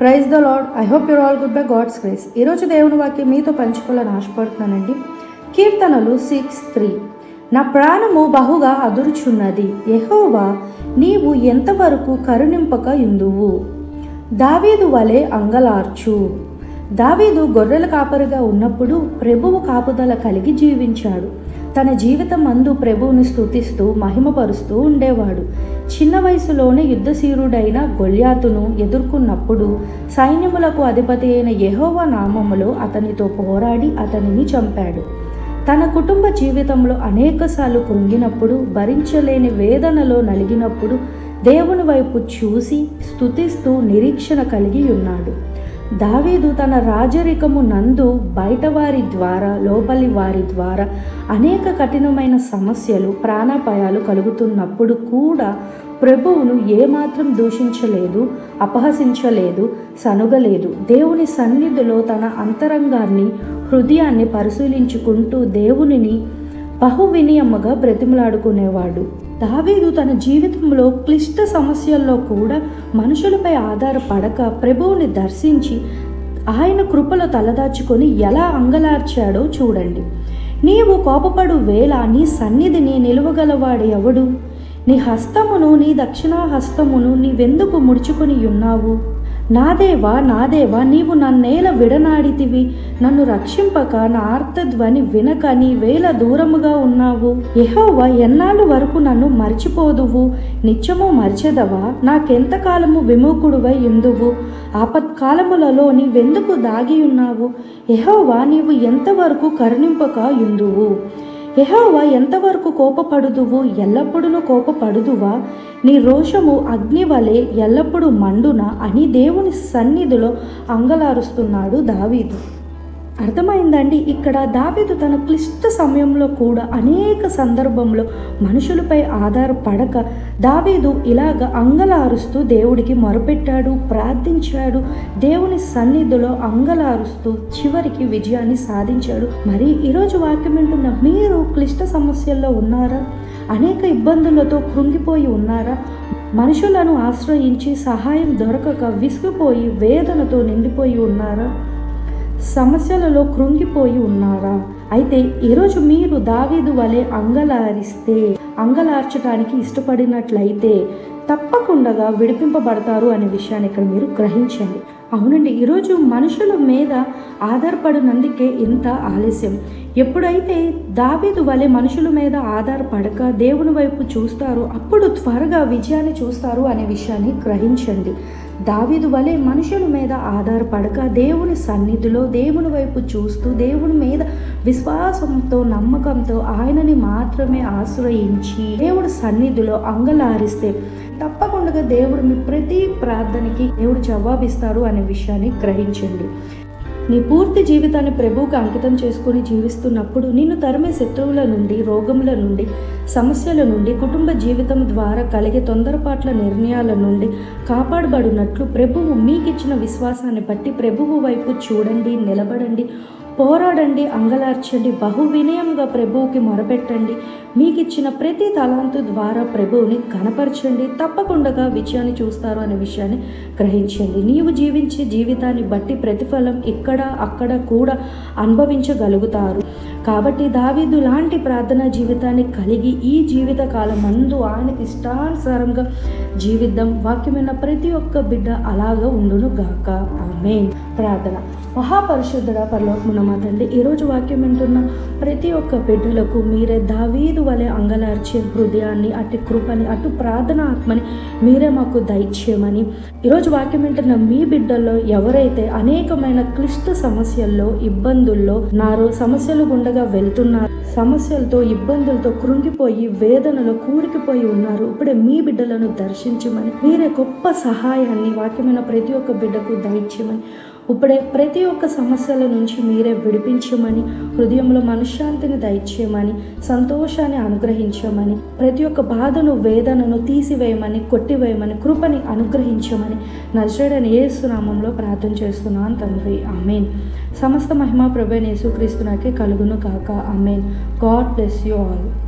Praise the Lord I hope you're all good by God's grace. ఈరోజు దేవుని వాక్యం మీతో పంచుకోవాలని ఆశపడుతున్నానండి. కీర్తనలు సిక్స్ త్రీ. నా ప్రాణము బహుగా అదురుచున్నది. ఎహోవా నీవు ఎంతవరకు కరుణింపక ఇందువు దావీదు వలె అంగలార్చు. దావీదు గొర్రెల కాపరిగా ఉన్నప్పుడు ప్రభువు కాపుదల కలిగి జీవించాడు. తన జీవితం అందు ప్రభువును స్థుతిస్తూ మహిమపరుస్తూ ఉండేవాడు. చిన్న వయసులోనే యుద్ధశీరుడైన గొల్యాతును ఎదుర్కొన్నప్పుడు సైన్యములకు అధిపతి అయిన యహోవ నామములో అతనితో పోరాడి అతనిని చంపాడు. తన కుటుంబ జీవితంలో అనేకసార్లు కృంగినప్పుడు భరించలేని వేదనలో నలిగినప్పుడు దేవుని వైపు చూసి స్థుతిస్తూ నిరీక్షణ కలిగి ఉన్నాడు. దావీదు తన రాజరికము నందు బయటవారి ద్వారా లోపలి వారి ద్వారా అనేక కఠినమైన సమస్యలు ప్రాణాపాయాలు కలుగుతున్నప్పుడు కూడా ప్రభువును ఏమాత్రం దూషించలేదు అపహసించలేదు సనుగలేదు. దేవుని సన్నిధిలో తన అంతరంగాన్ని హృదయాన్ని పరిశీలించుకుంటూ దేవునిని బహువినియముగా బ్రతిమలాడుకునేవాడు. దావీదు తన జీవితంలో క్లిష్ట సమస్యల్లో కూడా మనుషులపై ఆధారపడక ప్రభువుని దర్శించి ఆయన కృపలో తలదాచుకొని ఎలా అంగలార్చాడో చూడండి. నీవు కోపపడు వేళ నీ సన్నిధిని నిలువగలవాడు ఎవడు? నీ హస్తమును నీ దక్షిణా హస్తమును నీవెందుకు ముడుచుకొని ఉన్నావు? నాదేవా నాదేవా నా దేవా నీవు నన్నేల విడనాడితివి. నన్ను రక్షింపక నా ఆర్తధ్వని వినక నీ వేల దూరముగా ఉన్నావు. ఎహోవా ఎన్నాళ్ళు వరకు నన్ను మర్చిపోదువు? నిత్యము మర్చెదవా? నాకెంతకాలము విముఖుడువై ఎందువు ఆపత్కాలములలో నీవెందుకు దాగి ఉన్నావు ఎహోవా నీవు ఎంతవరకు కరుణింపక ఎందువు యహోవా ఎంతవరకు కోపపడుదువు? ఎల్లప్పుడూ కోపపడుదువా? నీ రోషము అగ్ని వలె ఎల్లప్పుడూ మండున అని దేవుని సన్నిధిలో అంగలారుస్తున్నాడు దావీదు. అర్థమైందండి. ఇక్కడ దావీదు తన క్లిష్ట సమయంలో కూడా అనేక సందర్భంలో మనుషులపై ఆధారపడక దావీదు ఇలాగ అంగలారుస్తూ దేవుడికి మొరపెట్టాడు ప్రార్థించాడు దేవుని సన్నిధిలో అంగలారుస్తూ చివరికి విజయాన్ని సాధించాడు. మరి ఈరోజు వాక్యం వింటున్న మీరు క్లిష్ట సమస్యల్లో ఉన్నారా? అనేక ఇబ్బందులతో కృంగిపోయి ఉన్నారా? మనుషులను ఆశ్రయించి సహాయం దొరకక విసిగిపోయి వేదనతో నిండిపోయి ఉన్నారా? సమస్యలలో కృంగిపోయి ఉన్నారా? అయితే ఈరోజు మీరు దావీదు వలె అంగలారిస్తే అంగలార్చడానికి ఇష్టపడినట్లయితే తప్పకుండా విడిపింపబడతారు అనే విషయాన్ని ఇక్కడ మీరు గ్రహించండి. అవునండి ఈరోజు మనుషుల మీద ఆధారపడినందుకే ఇంత ఆలస్యం. ఎప్పుడైతే దావీదు వలె మనుషుల మీద ఆధారపడక దేవుని వైపు చూస్తారో అప్పుడు త్వరగా విజయాన్ని చూస్తారు అనే విషయాన్ని గ్రహించండి. దావీదు వలె మనుషుల మీద ఆధారపడక దేవుని సన్నిధిలో దేవుని వైపు చూస్తూ దేవుని మీద విశ్వాసంతో నమ్మకంతో ఆయనని మాత్రమే ఆశ్రయించి దేవుడి సన్నిధిలో అంగలారిస్తే తప్పకుండా దేవుడు మీ ప్రతి ప్రార్థనకి దేవుడు జవాబిస్తారు అనే విషయాన్ని గ్రహించండి. నీ పూర్తి జీవితాన్ని ప్రభువుకు అంకితం చేసుకుని జీవిస్తున్నప్పుడు నిన్ను తరిమే శత్రువుల నుండి రోగముల నుండి సమస్యల నుండి కుటుంబ జీవితం ద్వారా కలిగే తొందరపాట్ల నిర్ణయాల నుండి కాపాడబడినట్లు ప్రభువు మీకిచ్చిన విశ్వాసాన్ని బట్టి ప్రభువు వైపు చూడండి నిలబడండి. పోరాడండి అంగలార్చండి బహు వినయంగా ప్రభువుకి మొరపెట్టండి. మీకు ఇచ్చిన ప్రతి తలాంతు ద్వారా ప్రభువుని కనపరచండి. తప్పకుండా విజయాన్ని చూస్తారు అనే విషయాన్ని గ్రహించండి. నీవు జీవించే జీవితాన్ని బట్టి ప్రతిఫలం ఇక్కడ అక్కడ కూడా అనుభవించగలుగుతారు. కాబట్టి దావీదు లాంటి ప్రార్థనా జీవితాన్ని కలిగి ఈ జీవిత కాలం అందు ఆయనకి ఇష్టానుసారంగా జీవిద్దాం. వాక్యమైన ప్రతి ఒక్క బిడ్డ అలాగా ఉండును గాక. ఆమె ప్రార్థన. మహాపరిశుద్ధుడ పరలోకమున మా తండ్రి ఈరోజు వాక్యం వింటున్న ప్రతి ఒక్క బిడ్డలకు మీరే దావీదు వలె అంగలార్చే హృదయాన్ని అటు కృపని అటు ప్రార్థన ఆత్మని మీరే మాకు దయచేయమని. ఈరోజు వాక్యం వింటున్న మీ బిడ్డల్లో ఎవరైతే అనేకమైన క్లిష్ట సమస్యల్లో ఇబ్బందుల్లో నారో సమస్యలు గుండగా వెళ్తున్నారు సమస్యలతో ఇబ్బందులతో కృంగిపోయి వేదనలో కూరికిపోయి ఉన్నారు ఇప్పుడే మీ బిడ్డలను దర్శించమని మీరే గొప్ప సహాయాన్ని వాక్యమైన ప్రతి ఒక్క బిడ్డకు దయచేయమని. ఇప్పుడే ప్రతి ఒక్క సమస్యల నుంచి మీరే విడిపించమని హృదయంలో మనశ్శాంతిని దయచేయమని సంతోషాన్ని అనుగ్రహించమని ప్రతి ఒక్క బాధను వేదనను తీసివేయమని కొట్టివేయమని కృపని అనుగ్రహించమని నజరడని ఏసునామంలో ప్రార్థన చేస్తున్నాను తండ్రి. ఆమెన్. సమస్త మహిమ ప్రభు నేసుక్రీస్తునాకే కలుగును కాక amen. God bless you all.